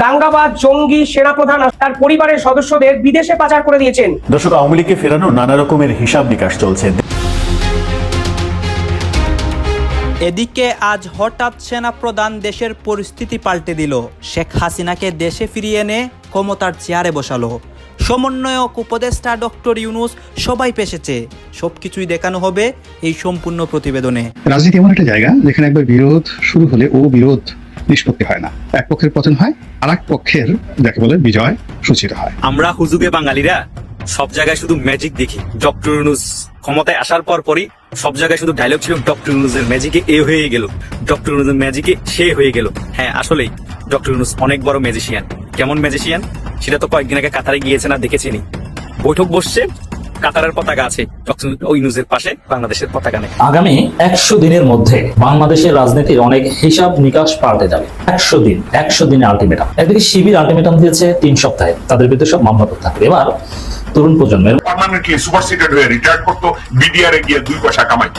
দাঙ্গাবাজ জঙ্গি সেনাপ্রধান তার পরিবারের সদস্যদের বিদেশে পাচার করে দিয়েছেন। দর্শক আওয়ামী লীগকে ফেরানো নানা রকমের হিসাব নিকাশ চলছে। এদিকে আজ হঠাৎ সেনাপ্রধান দেশের পরিস্থিতি পাল্টে দিল। শেখ হাসিনাকে দেশে ফিরিয়ে এনে ক্ষমতার চেয়ারে বসালো। সমন্বয়ক উপদেষ্টা ডক্টর ইউনুস সবাই পেশেছে। সবকিছুই দেখানো হবে এই সম্পূর্ণ প্রতিবেদনে। রাজনীতি এমন একটা জায়গা যেখানে একবার বিরোধ শুরু হলে ও বিরোধ নিষ্পত্তি হয় না। এক পক্ষের পতন হয় আর এক পক্ষের যাকে বলে বিজয় সূচিত হয়। আমরা হুজুগে বাঙালিরা সব জায়গায় শুধু ম্যাজিক দেখি। ডক্টর ইউনুস ক্ষমতায় আসার পর পরই সব জায়গায় শুধু ডায়লগ ছিল ডক্টর ইউনুসের ম্যাজিকে এ হয়ে গেল। ডক্টর ইউনুসের ম্যাজিকে সে হয়ে গেল। হ্যাঁ আসলেই ডক্টর ইউনুস অনেক বড় ম্যাজিশিয়ান কেমন ম্যাজিশিয়ান সেটা তো কয়েকদিন আগে কাতারে গিয়েছে না দেখেছেনি বৈঠক বসছে কাতারের পতাকা আছে ওই নিউজের পাশে বাংলাদেশের পতাকা নেই। আগামী একশো দিনের মধ্যে বাংলাদেশের রাজনীতির অনেক হিসাব নিকাশ পাল্টে যাবে। একশো দিন একশো দিনে আলটিমেটাম। একদিকে শিবির আলটিমেটাম দিয়েছে তিন সপ্তাহে তাদের বিরুদ্ধে সব মামলা করতে থাকবে এবার তরুণ প্রজন্মের পার্মানেন্টলি সুপারসিডেড হয়ে রিটায়ার করতো মিডিয়ারে এ গিয়ে দুই পয়সা কামাই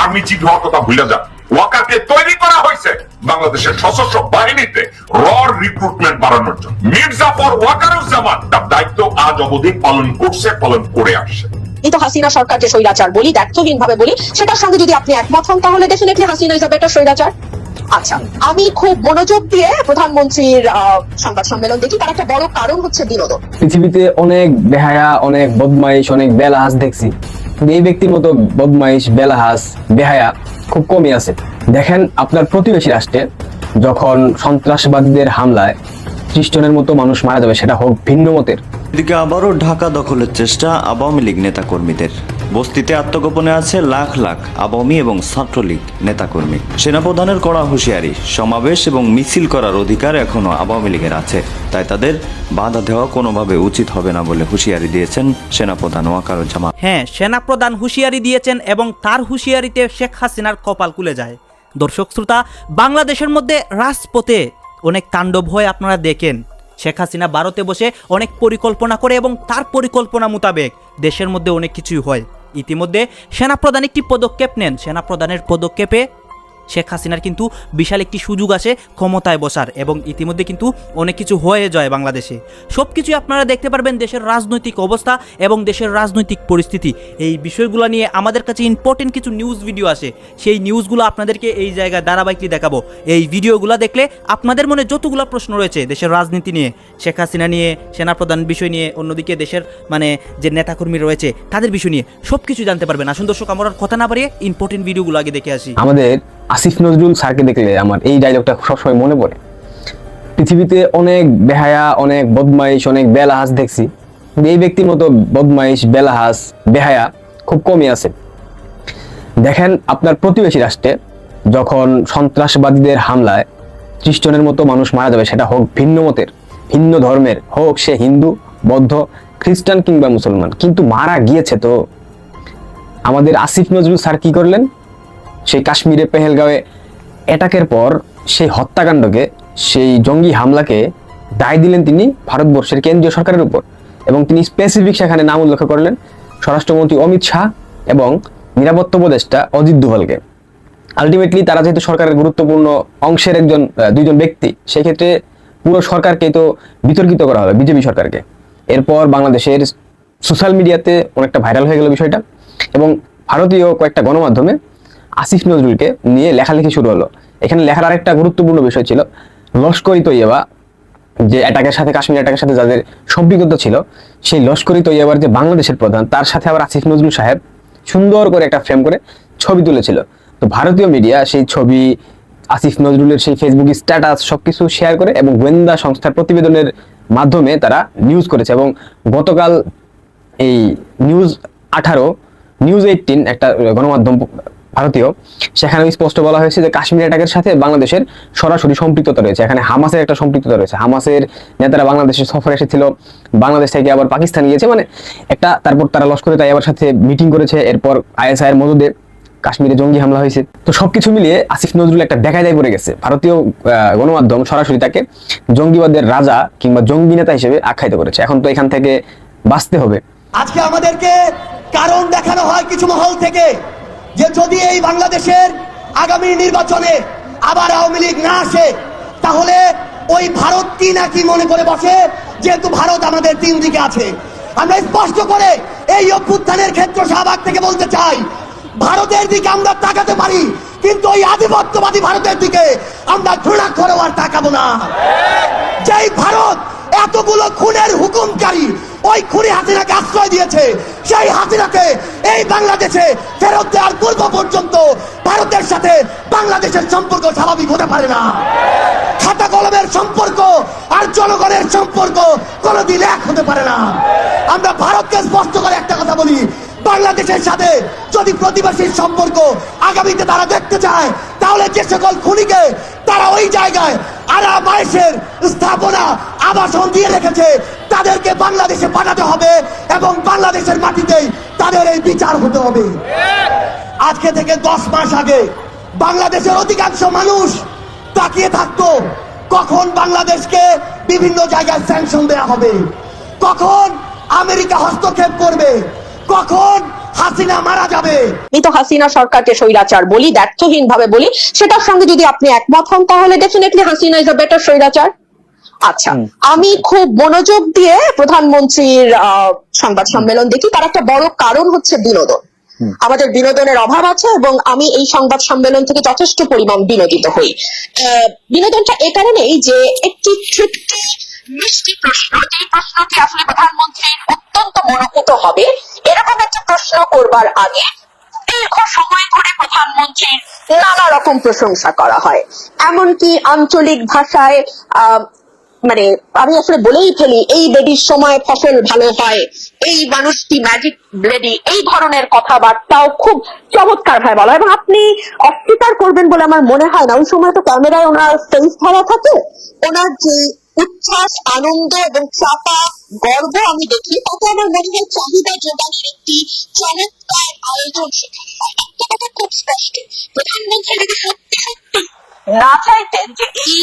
আর্মি চিফ হওয়ার কথা ভুলে যান ওয়াকারকে তৈরি করা হয়েছে বাংলাদেশের সশস্ত্র বাহিনীতে রর রিক্রুটমেন্ট বাড়ানোর জন্য। মির্জাফর ওয়াকারুজ্জামান তার দায়িত্ব আজ অবধি পালন করছে, পালন করে আসছে। কিন্তু হাসিনা সরকার যে স্বৈরাচার বলি দায়িত্বহীন ভাবে বলি, সেটার সঙ্গে যদি আপনি একমত হন, তাহলে ডেফিনেটলি হাসিনা ইজ বেটার স্বৈরাচার। আচ্ছা আমি খুব মনোযোগ দিয়ে প্রধানমন্ত্রীর সংবাদ সম্মেলন দেখি। তার একটা বড় কারণ হচ্ছে বিনোদন। পৃথিবীতে অনেক বেহায়া অনেক বদমাইশ অনেক বেলাহাস দেখছি। এই ব্যক্তির মতো বদমাইশ বেলাহাস বেহায়া খুব কমই আছে। দেখেন আপনার প্রতিবেশী রাষ্ট্রে যখন সন্ত্রাসবাদীদের হামলায় ত্রিশ জনের মতো মানুষ মারা যাবে সেটা হোক ভিন্ন মতের। এদিকে আবারও ঢাকা দখলের চেষ্টা আওয়ামী লীগ নেতাকর্মীদের। বস্তিতে আত্মগোপনে আছে লাখ লাখ আওয়ামী এবং ছাত্রলীগ নেতাকর্মী। সেনাপ্রধানের কড়া হুঁশিয়ারি, সমাবেশ এবং মিছিল করার অধিকার এখনও আওয়ামী লীগের আছে। তাই তাদের বাধা দেওয়া কোনোভাবে উচিত হবে না বলে হুঁশিয়ারি দিয়েছেন সেনাপ্রধান ওয়াকারুজ্জামান। হ্যাঁ সেনাপ্রধান হুঁশিয়ারি দিয়েছেন এবং তার হুঁশিয়ারিতে শেখ হাসিনার কপাল কুলে যায়। দর্শক শ্রোতা, বাংলাদেশের মধ্যে রাজপথে অনেক তাণ্ডব হয় আপনারা দেখেন। শেখ হাসিনা ভারতে বসে অনেক পরিকল্পনা করে এবং তার পরিকল্পনা মোতাবেক দেশের মধ্যে অনেক কিছুই হয়। ইতিমধ্যে সেনাপ্রধান একটি পদক্ষেপ নেন। সেনাপ্রধানের পদক্ষেপে শেখ হাসিনার কিন্তু বিশাল একটি সুযোগ আসে ক্ষমতায় বসার এবং ইতিমধ্যে কিন্তু অনেক কিছু হয়ে যায় বাংলাদেশে। সব কিছুই আপনারা দেখতে পারবেন দেশের রাজনৈতিক অবস্থা এবং দেশের রাজনৈতিক পরিস্থিতি। এই বিষয়গুলো নিয়ে আমাদের কাছে ইম্পর্টেন্ট কিছু নিউজ ভিডিও আসে। সেই নিউজগুলো আপনাদেরকে এই জায়গায় ধারাবাহিকলি দেখাবো। এই ভিডিওগুলো দেখলে আপনাদের মনে যতগুলো প্রশ্ন রয়েছে দেশের রাজনীতি নিয়ে, শেখ হাসিনা নিয়ে, সেনাপ্রধান বিষয় নিয়ে, অন্যদিকে দেশের মানে যে নেতাকর্মী রয়েছে তাদের বিষয় নিয়ে সব কিছু জানতে পারবেন। আসুন দর্শক, আমরা কথা না বাড়িয়ে ইম্পর্টেন্ট ভিডিওগুলো আগে দেখে আসি। আমাদের আসিফ নজরুল স্যারকে দেখলে আমার এই ডায়লগটা সবসময় মনে পড়ে। পৃথিবীতে অনেক বেহায়া, অনেক বদমাইশ, অনেক বেলাহাস দেখছি। এই ব্যক্তির মতো বদমাইশ বেলাহাস বেহায়া খুব কমই আছে। দেখেন আপনার প্রতিবেশী রাষ্ট্রে যখন সন্ত্রাসবাদীদের হামলায় ত্রিশ জনের মতো মানুষ মারা যাবে, সেটা হোক ভিন্ন মতের, ভিন্ন ধর্মের, হোক সে হিন্দু, বৌদ্ধ, খ্রিস্টান কিংবা মুসলমান, কিন্তু মারা গিয়েছে তো। আমাদের আসিফ নজরুল স্যার কি করলেন? সেই কাশ্মীরে পেহেলগাঁওয়ে অ্যাটাকের পর সেই হত্যাকাণ্ডকে, সেই জঙ্গি হামলাকে দায় দিলেন তিনি ভারতবর্ষের কেন্দ্রীয় সরকারের উপর এবং তিনি স্পেসিফিক সেখানে নাম উল্লেখ করলেন স্বরাষ্ট্রমন্ত্রী অমিত শাহ এবং নিরাপত্তা উপদেষ্টা অজিত দোভালকে। আলটিমেটলি তারা যেহেতু সরকারের গুরুত্বপূর্ণ অংশের একজন দুইজন ব্যক্তি, সেক্ষেত্রে পুরো সরকারকে তো বিতর্কিত করা হবে, বিজেপি সরকারকে। এরপর বাংলাদেশের সোশ্যাল মিডিয়াতে অনেকটা ভাইরাল হয়ে গেল বিষয়টা এবং ভারতীয় কয়েকটা গণমাধ্যমে আসিফ নজরুলকে নিয়ে লেখালেখি শুরু হলো। এখানে লেখার আরেকটা গুরুত্বপূর্ণ বিষয় ছিল, লস্করি তৈয়বা, যে অ্যাটাকের সাথে, কাশ্মীর অ্যাটাকের সাথে যাদের সম্পৃক্ত ছিল, সেই লস্করি তৈয়বার যে বাংলাদেশের প্রধান, তার সাথে আবার আসিফ নজরুল সাহেব সুন্দর করে একটা ফ্রেম করে ছবি তুলেছিল। তো ভারতীয় মিডিয়া সেই ছবি, আসিফ নজরুলের সেই ফেসবুক স্ট্যাটাস সবকিছু শেয়ার করে এবং গোয়েন্দা সংস্থার প্রতিবেদনের মাধ্যমে তারা নিউজ করেছে এবং গতকাল এই নিউজ আঠারো নিউজ এইটিন একটা গণমাধ্যম ভারতীয়। সেখানে স্পষ্ট বলা হয়েছে যে কাশ্মীর অ্যাটাকের সাথে বাংলাদেশের সরাসরি সম্পৃক্ততা রয়েছে। এখানে হামাসের একটা সম্পৃক্ততা রয়েছে। হামাসের নেতারা বাংলাদেশের সফরে এসেছিল। বাংলাদেশ থেকে আবার পাকিস্তান গিয়েছে মানে একটা তারপর তারা লস্করে তাইয়াবার সাথে মিটিং করেছে। এরপর আইএসআই এর মদদে কাশ্মীরে জঙ্গি হামলা হয়েছে। তো সবকিছু মিলিয়ে আসিফ নজরুল একটা দেখায় পড়ে গেছে। ভারতীয় গণমাধ্যম সরাসরি তাকে জঙ্গিবাদের রাজা কিংবা জঙ্গি নেতা হিসেবে আখ্যায়িত করেছে। এখন তো এখান থেকে বাঁচতে হবে। আজকে আমাদেরকে কারণ দেখানো হয় কিছু মহল থেকে। যে যদি এই বাংলাদেশের আগামী নির্বাচনে আবার আওয়ামী লীগ না আসে, তাহলে ওই ভারত কি না কি মনে করে বসে, যেহেতু ভারত আমাদের তিন দিকে আছে। আমরা স্পষ্ট করে এই অভ্যুত্থানের ক্ষেত্র শাহবাগ থেকে বলতে চাই, ভারতের দিকে আমরা তাকাতে পারি, কিন্তু ওই আধিপত্যবাদী ভারতের দিকে আমরা ঘৃণা করেও আর তাকাবো না। যেই ভারত এতগুলো খুনের হুকুমকারী ওই খুনি হাসিনাকে আশ্রয় দিয়েছে। সেই হাসিনাকে এই বাংলাদেশে ফেরত দেওয়ার পূর্ব পর্যন্ত ভারতের সাথে বাংলাদেশের সম্পর্ক স্বাভাবিক হতে পারে না। খাতা কলমের সম্পর্ক আর জনগণের সম্পর্ক কোনোদিন এক হতে পারে না। আমরা ভারতকে স্পষ্ট করে একটা কথা বলি বাংলাদেশের সাথে যদি প্রতিবেশীর সম্পর্ক আগামীতে তারা দেখতে চায়, তাহলে যে সকল খুনিকে তারা ওই জায়গায় আরামায়েশের স্থাপনা আবাসন দিয়ে রেখেছে, তাদেরকে বাংলাদেশে পাঠাতে হবে এবং বাংলাদেশের মাটিতেই তাদের এই বিচার হতে হবে। আজকে থেকে দশ মাস আগে বাংলাদেশের অধিকাংশ মানুষ তাকিয়ে থাকতো, কখন বাংলাদেশকে বিভিন্ন জায়গায় স্যাংশন দেয়া হবে, কখন আমেরিকা হস্তক্ষেপ করবে কখন হাসিনা মারা যাবে? আমি তো হাসিনা সরকারকে স্বৈরাচার বলি ব্যর্থহীন ভাবে বলি। সেটার সঙ্গে যদি আপনি একমত হন তাহলে definitely Hasina is a better স্বৈরাচার। আচ্ছা আমি খুব মনোযোগ দিয়ে প্রধানমন্ত্রীর আহ, সংবাদ সম্মেলন দেখি। তার একটা বড় কারণ হচ্ছে বিনোদন। আমাদের বিনোদনের অভাব আছে এবং আমি এই সংবাদ সম্মেলন থেকে যথেষ্ট পরিমাণ বিনোদিত হই। আহ, বিনোদনটা এ কারণেই যে একটি তৃপ্তি মিষ্টি প্রশ্ন যে প্রশ্নটি আসলে প্রধানমন্ত্রীর অত্যন্ত মনোভূত হবে, এরকম একটা প্রশ্ন করবার আগে দীর্ঘ সময় ধরে প্রধানমন্ত্রীর নানা রকম প্রশংসা করা হয়। এমনকি আঞ্চলিক ভাষায় মানে আমি আসলে বলেই ফেলি, এই বেডির সময় ফসল ভালো হয়, এই মানুষটি ম্যাজিক ব্লেডি এই ধরনের কথাবার্তাও খুব চমৎকার ভাবে বলা। এবং আপনি অস্বীকার করবেন বলে আমার মনে হয় না। ওই সময় তো ক্যামেরায় ওনার ফেস ধরা থাকে। ওনার যে উচ্ছ্বাস, আনন্দ এবং চাপা, গর্ব আমি দেখি। তাতে আমার মনে হয় চাহিদা যোগানের একটি চমৎকার আয়োজন সেখানে হয়। একটা কথা খুব স্পষ্ট। প্রধানমন্ত্রী যদি সত্যি সত্যি। না চাইতেন যে এই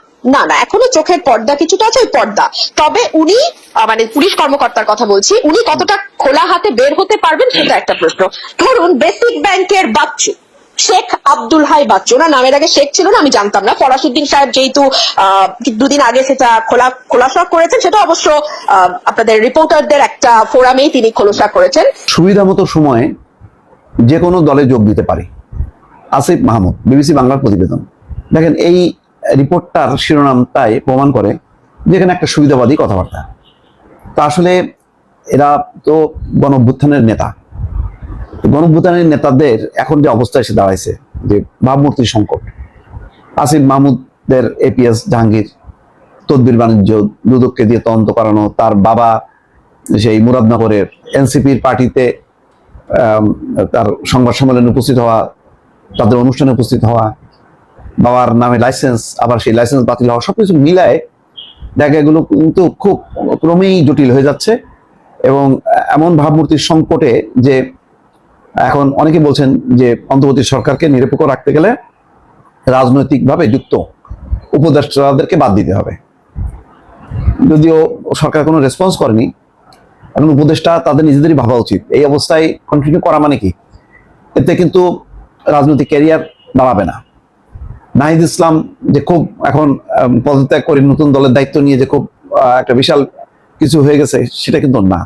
না না, এখনও চোখের পর্দা কিছুটা আছে, ওই পর্দা। তবে উনি মানে পুলিশ কর্মকর্তার কথা বলছি, উনি কতটা খোলা হাতে বের হতে পারবেন সেটা একটা প্রশ্ন। ধরুন, বেসিক ব্যাংকের বাচ্চু, শেখ আব্দুল হাই বাচ্চু, ওনার নামের আগে শেখ ছিল না, আমি জানতাম না। ফরাসুদ্দিন সাহেব যেহেতু দুদিন আগে সেটা খোলা, খোলাসা করেছেন, সেটা অবশ্য আপনাদের রিপোর্টারদের একটা ফোরামেই তিনি খোলসা করেছেন। সুবিধা মতো সময়ে যে কোনো দলে যোগ দিতে পারে। আসিফ মাহমুদ, বিবিসি বাংলার প্রতিবেদন। দেখেন, এই রিপোর্টটার শিরোনাম তাই প্রমাণ করে যেখানে একটা সুবিধাবাদী কথাবার্তা। তা আসলে এরা তো গণ নেতা। গণ নেতাদের এখন যে অবস্থা এসে দাঁড়াইছে, যে ভাবমূর্তির সংকট। আসিফ মাহমুদের এপিএস জাহাঙ্গীর তদবির বাণিজ্য দুদককে দিয়ে তদন্ত করানো, তার বাবা সেই মুরাদনগরের এনসিপির পার্টিতে তার সংবাদ সম্মেলনে উপস্থিত হওয়া, তাদের অনুষ্ঠানে উপস্থিত হওয়া বাবার নামে লাইসেন্স আবার সেই লাইসেন্স বাতিল হওয়া সবকিছু মিলায় এগুলো কিন্তু খুব ক্রমেই জটিল হয়ে যাচ্ছে। এবং এমন ভাবমূর্তির সংকটে যে এখন অনেকে বলছেন যে অন্তর্বর্তী সরকারকে নিরপেক্ষ রাখতে গেলে রাজনৈতিকভাবে যুক্ত উপদেষ্টাদেরকে বাদ দিতে হবে। যদিও সরকার কোনো রেসপন্স করেনি, এখন উপদেষ্টা তাদের নিজেদেরই ভাবা উচিত। এই অবস্থায় কন্টিনিউ করা মানে কি? এতে কিন্তু রাজনৈতিক ক্যারিয়ার দাঁড়াবে না। নাহিদ ইসলাম যে খুব এখন পদত্যাগ করে নতুন দলের দায়িত্ব নিয়ে যে খুব একটা বিশাল কিছু হয়ে গেছে, সেটা কিন্তু না।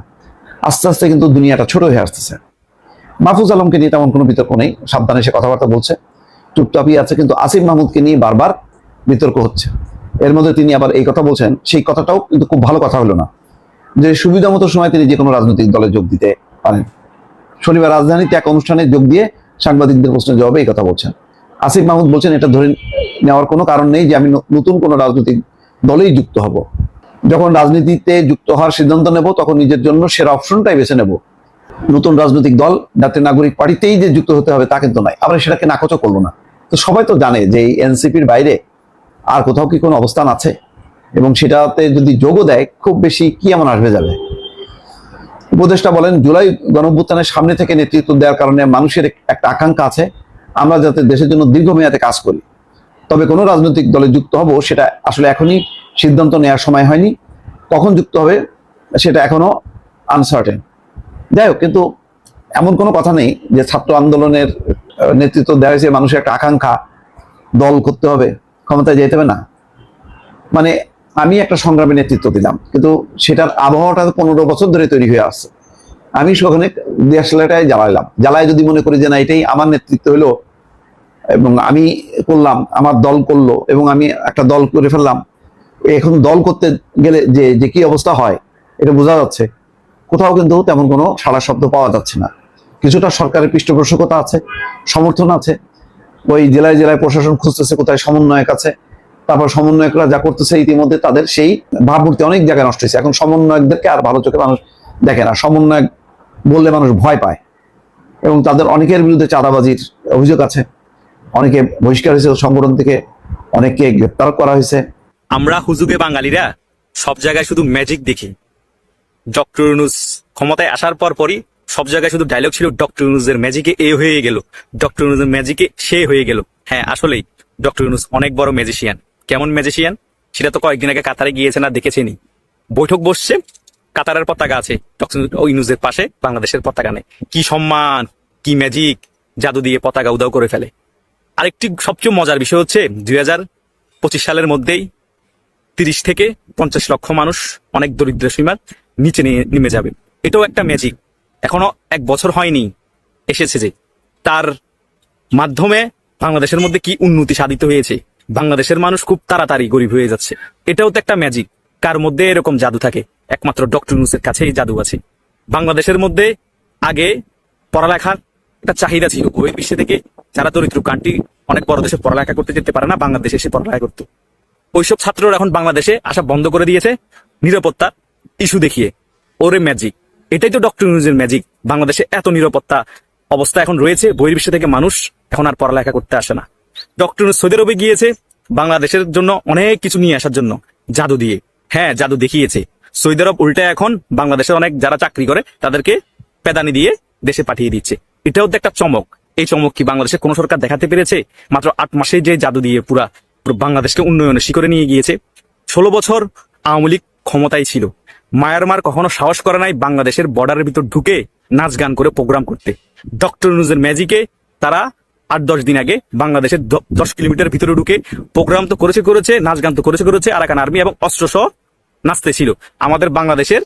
আস্তে আস্তে কিন্তু দুনিয়াটা ছোট হয়ে আসতেছে। মাহফুজ আলমকে নিয়ে তেমন কোনো বিতর্ক নেই, সাবধানে সে কথাবার্তা বলছে। চুপচাপই আছে, কিন্তু আসিফ মাহমুদকে নিয়ে বারবার বিতর্ক হচ্ছে। এর মধ্যে তিনি আবার এই কথা বলছেন, সেই কথাটাও কিন্তু খুব ভালো কথা হলো না। যে সুবিধা মতো সময় তিনি যে কোনো রাজনৈতিক দলে যোগ দিতে পারেন। শনিবার রাজধানীতে এক অনুষ্ঠানে যোগ দিয়ে সাংবাদিকদের প্রশ্নের জবাবে এই কথা বলছেন। আসিফ মাহমুদ বলছেন, এটা ধরে নেওয়ার কোনো কারণ নেই যে আমি নতুন কোনো রাজনৈতিক দলেই যুক্ত হব। যখন রাজনীতিতে যুক্ত হওয়ার সিদ্ধান্ত নেব, তখন নিজের জন্য সেরা অপশনটাই বেছে নেব। নতুন রাজনৈতিক দল, জাতীয় নাগরিক পার্টিতেই যে যুক্ত হতে হবে তা কিন্তু নয়। আবার সেটাকে নাকচও করল না। তো সবাই তো জানে যে এই এনসিপির বাইরে আর কোথাও কি কোনো অবস্থান আছে? এবং সেটাতে যদি যোগও দেয়, খুব বেশি কি এমন আসবে যাবে? উপদেষ্টা বলেন, জুলাই গণঅভ্যুত্থানের সামনে থেকে নেতৃত্ব দেওয়ার কারণে মানুষের একটা আকাঙ্ক্ষা আছে। আমরা যাতে দেশের জন্য দীর্ঘমেয়াদে কাজ করি। তবে কোনো রাজনৈতিক দলে যুক্ত হব সেটা আসলে এখনই সিদ্ধান্ত নেওয়ার সময় হয়নি। কখন যুক্ত হবে সেটা এখনও আনসার্টেন যাই হোক, কিন্তু এমন কোনো কথা নেই যে ছাত্র আন্দোলনের নেতৃত্ব দেওয়া হয়েছে, মানুষের একটা আকাঙ্ক্ষা, দল করতে হবে, ক্ষমতায় যেতে হবে না। মানে আমি একটা সংগ্রামে নেতৃত্ব দিলাম, কিন্তু সেটার আবহাওয়াটা পনেরো বছর ধরে তৈরি হয়ে আসছে আমি সেখানে দেশলাটাই জ্বালাইলাম। জ্বালায় যদি মনে করি যে না, এটাই আমার নেতৃত্ব হলো, এবং আমি করলাম, আমার দল করল, এবং আমি একটা দল করে ফেললাম, এখন দল করতে গেলে যে যে কি অবস্থা হয়, এটা বোঝা যাচ্ছে। কোথাও কিন্তু তেমন কোনো সারা শব্দ পাওয়া যাচ্ছে না। কিছুটা সরকারের পৃষ্ঠপোষকতা আছে, সমর্থন আছে। ওই জেলায় জেলায় প্রশাসন খুঁজতেছে কোথায় সমন্বয়ক আছে। তারপর সমন্বয়করা যা করতেছে ইতিমধ্যে তাদের সেই ভাবমূর্তি অনেক জায়গায় নষ্ট হয়েছে। এখন সমন্বয়কদেরকে আর ভালো চোখে মানুষ দেখে না। সমন্বয়ক বললে মানুষ ভয় পায়। এবং তাদের অনেকের বিরুদ্ধে চাঁদাবাজির অভিযোগ আছে। অনেকে বহিষ্কার হয়েছে সংগঠন থেকে অনেককে গ্রেপ্তার করা হয়েছে। আমরা হুজুগে বাঙালিরা সব জায়গায় শুধু ম্যাজিক দেখি। ডক্টর ইউনুস ক্ষমতায় আসার পর পরই সব জায়গায় শুধু ডায়লগ ছিল ডক্টর ইউনুসের ম্যাজিকে এ হয়ে গেল। ডক্টর ইউনুসের ম্যাজিকে সে হয়ে গেল। হ্যাঁ আসলেই ডক্টর ইউনুস অনেক বড় ম্যাজিশিয়ান কেমন ম্যাজিশিয়ান সেটা তো কয়েকদিন আগে কাতারে গিয়েছেন আর দেখেছেনি বৈঠক বসছে কাতারের পতাকা আছে। ইউনুসের পাশে বাংলাদেশের পতাকা নেই। কি সম্মান, কি ম্যাজিক জাদু দিয়ে পতাকা উদাও করে ফেলে। আরেকটি সবচেয়ে মজার বিষয় হচ্ছে, দুই হাজার পঁচিশ সালের মধ্যেই তিরিশ থেকে পঞ্চাশ লক্ষ মানুষ অনেক দরিদ্র সীমার নিচে নেমে যাবে। এটাও একটা ম্যাজিক এখনও এক বছর হয়নি, এসেছে যে। তার মাধ্যমে বাংলাদেশের মধ্যে কি উন্নতি সাধিত হয়েছে? বাংলাদেশের মানুষ খুব তাড়াতাড়ি গরিব হয়ে যাচ্ছে। এটাও তো একটা ম্যাজিক কার মধ্যে এরকম জাদু থাকে? একমাত্র ডক্টর ইউনুসের কাছে এই জাদু আছে। বাংলাদেশের মধ্যে আগে পড়ালেখার একটা চাহিদা ছিল। ওই বিশ্ব থেকে যারা দরিদ্র কান্ট্রি, অনেক বড় দেশে পড়ালেখা করতে যেতে পারে না, বাংলাদেশে এসে পড়ালেখা করতো। ওইসব ছাত্ররা এখন বাংলাদেশে আসা বন্ধ করে দিয়েছে। নিরাপত্তা ইস্যু দেখিয়ে। ওরে ম্যাজিক। এটাই তো ডক্টর ইউনুসের ম্যাজিক। বাংলাদেশে এত নিরাপত্তা অবস্থা এখন রয়েছে বহির্বিশ্ব থেকে মানুষ এখন আর পড়ালেখা করতে আসে না। ডক্টর সৌদি আরবে গিয়েছে, বাংলাদেশের জন্য অনেক কিছু নিয়ে আসার জন্য, জাদু দিয়ে। হ্যাঁ জাদু দেখিয়েছে। সৌদি আরব উল্টা এখন বাংলাদেশের অনেক যারা চাকরি করে, তাদেরকে পেদানি দিয়ে দেশে পাঠিয়ে দিচ্ছে। এটাও তো একটা চমক। এই চমক কি বাংলাদেশে কোন সরকার দেখাতে পেরেছে? মাত্র আট মাসে যে জাদু দিয়ে পুরা বাংলাদেশকে উন্নয়নের শিখরে নিয়ে গিয়েছে, ষোলো বছর আওয়ামী লীগ ক্ষমতায় ছিল। মায়ানমার কখনো সাহস করে নাই বাংলাদেশের বর্ডারের ভিতর ঢুকে নাচ গান করে প্রোগ্রাম করতে। ডক্টর নিউজের ম্যাজিকে তারা আট দশ দিন আগে বাংলাদেশের দশ কিলোমিটার ভিতরে ঢুকে প্রোগ্রাম তো করেছে করেছে, নাচ গান তো করেছে করেছে, আরাকান আর্মি এবং অস্ত্র সহ নাচতে ছিল। আমাদের বাংলাদেশের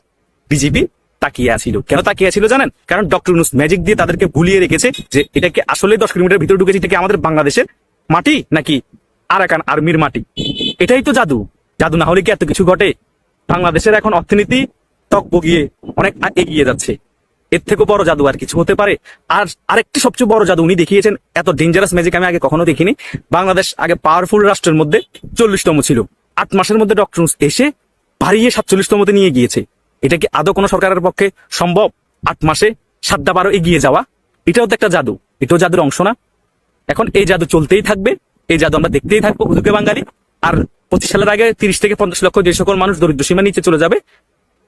বিজেপি তাকিয়ে আছিল। কেন তাকিয়ে ছিল জানেন? কারণ ডক্টর ইউনুস ম্যাজিক দিয়ে তাদেরকে ভুলিয়ে রেখেছে যে এটা কি আসলে দশ কিলোমিটার ভিতরে ঢুকেছে, এটা কি আমাদের বাংলাদেশের মাটি নাকি আরাকান আর্মির মাটি? এটাই তো জাদু। জাদু না হলে কি এত কিছু ঘটে? বাংলাদেশের এখন অর্থনীতি তক বগিয়ে অনেক এগিয়ে যাচ্ছে। এর থেকেও বড় জাদু আর কিছু হতে পারে। আর আরেকটি সবচেয়ে বড় জাদু উনি দেখিয়েছেন, এত ডেঞ্জারাস ম্যাজিক আমি আগে কখনো দেখিনি। বাংলাদেশ আগে পাওয়ারফুল রাষ্ট্রের মধ্যে চল্লিশতম ছিল। আট মাসের মধ্যে ডক্টর এসে বাড়িয়ে সাতচল্লিশতমতে নিয়ে গিয়েছে। এটা কি আদৌ কোনো সরকারের পক্ষে সম্ভব? আট মাসে সাতটা বারো এগিয়ে যাওয়া, এটাও তো একটা জাদু। এটাও জাদুর অংশ না। এখন এই জাদু চলতেই থাকবে। এই জাদু আমরা দেখতেই থাকব। হুজুকে বাঙালি। আর পঁচিশ সালের আগে তিরিশ থেকে পঞ্চাশ লক্ষ যে সকল মানুষ দরিদ্র সীমা নিচে চলে যাবে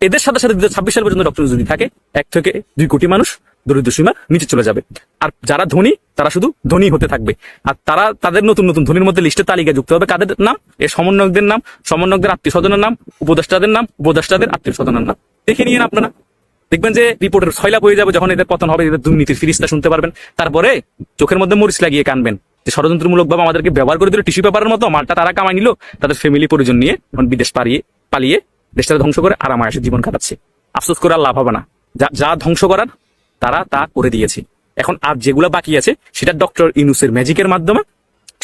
এদের সাথে সাথে দু ছাব্বিশ সাল পর্যন্ত ডক্টর যদি থাকে, এক থেকে দুই কোটি মানুষ দরিদ্র সীমার নিচে চলে যাবে। আর যারা ধনী, তারা শুধু ধনী হতে থাকবে। আর তারা তাদের নতুন নতুন ধনীর মধ্যে লিস্টে তালিকা যুক্ত হবে কাদের নাম? এর সমন্বয়কদের নাম, সমন্বয়কদের আত্মীয় স্বজনের নাম, উপদেষ্টাদের নাম, উপদেষ্টাদের আত্মীয় স্বজনের নাম। দেখে নিয়েন আপনারা। দেখবেন যে রিপোর্টের ছয়লাপ হয়ে যাবে যখন এদের পতন হবে, এদের দুর্নীতির ফিরিস্তা শুনতে পারবেন। তারপরে চোখের মধ্যে মরিচ লাগিয়ে কানবেন যে ষড়যন্ত্রমূলক ভাবে আমাদেরকে ব্যবহার করে দিল, টিস্যু পেপারের মতো, মালটা তারা কামাই নিল, তাদের ফ্যামিলি পরিজন নিয়ে বিদেশ পালিয়ে পালিয়ে দেশটা ধ্বংস করে আরামায়াসে জীবন কাটাচ্ছে। আফসোস করে আর লাভ হবে না। যা যা ধ্বংস করার, তারা তা করে দিয়েছে। এখন আর যেগুলা বাকি আছে, সেটা ডক্টর ইনুসের ম্যাজিকের মাধ্যমে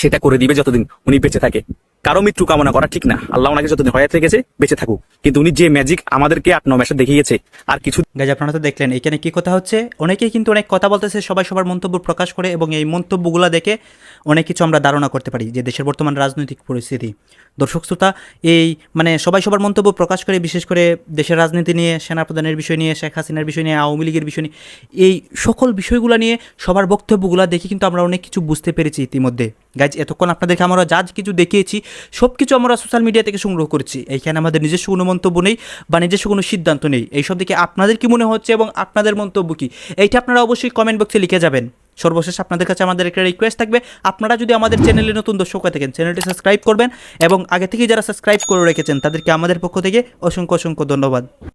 সেটা করে দিবে যতদিন উনি বেঁচে থাকে। কারও মৃত্যু কামনা করা ঠিক না। আল্লাহ ওনাকে যতদিন হয়ে থেকেছে বেঁচে থাকুক। কিন্তু উনি যে ম্যাজিক আমাদেরকে আট, ন মাসে দেখিয়েছে, আর কিছু গাইজ আপনারা তো দেখলেন, এখানে কি কথা হচ্ছে? অনেকেই কিন্তু অনেক কথা বলতেছে, সবাই সবার মন্তব্য প্রকাশ করে এবং এই মন্তব্যগুলো দেখে অনেক কিছু আমরা ধারণা করতে পারি যে দেশের বর্তমান রাজনৈতিক পরিস্থিতি। দর্শক শ্রোতা, এই মানে সবাই সবার মন্তব্য প্রকাশ করে, বিশেষ করে দেশের রাজনীতি নিয়ে সেনাপ্রধানের বিষয় নিয়ে, শেখ হাসিনার বিষয় নিয়ে, আওয়ামী লীগের বিষয় নিয়ে, এই সকল বিষয়গুলো নিয়ে সবার বক্তব্যগুলো দেখে কিন্তু আমরা অনেক কিছু বুঝতে পেরেছি ইতিমধ্যে। গাইজ এতক্ষণ আপনাদেরকে আমরা যা কিছু দেখিয়েছি সব কিছু আমরা সোশ্যাল মিডিয়া থেকে সংগ্রহ করেছি। এইখানে আমাদের নিজস্ব কোনো মন্তব্য নেই বা নিজস্ব কোনো সিদ্ধান্ত নেই। এইসব দেখে আপনাদের কি মনে হচ্ছে এবং আপনাদের মন্তব্য কী? এইটা আপনারা অবশ্যই কমেন্ট বক্সে লিখে যাবেন। সর্বশেষ আপনাদের কাছে আমাদের একটা রিকোয়েস্ট থাকবে। আপনারা যদি আমাদের চ্যানেলে নতুন দর্শক হয়ে থাকেন চ্যানেলটি সাবস্ক্রাইব করবেন এবং আগে থেকে যারা সাবস্ক্রাইব করে রেখেছেন, তাদেরকে আমাদের পক্ষ থেকে অসংখ্য অসংখ্য ধন্যবাদ।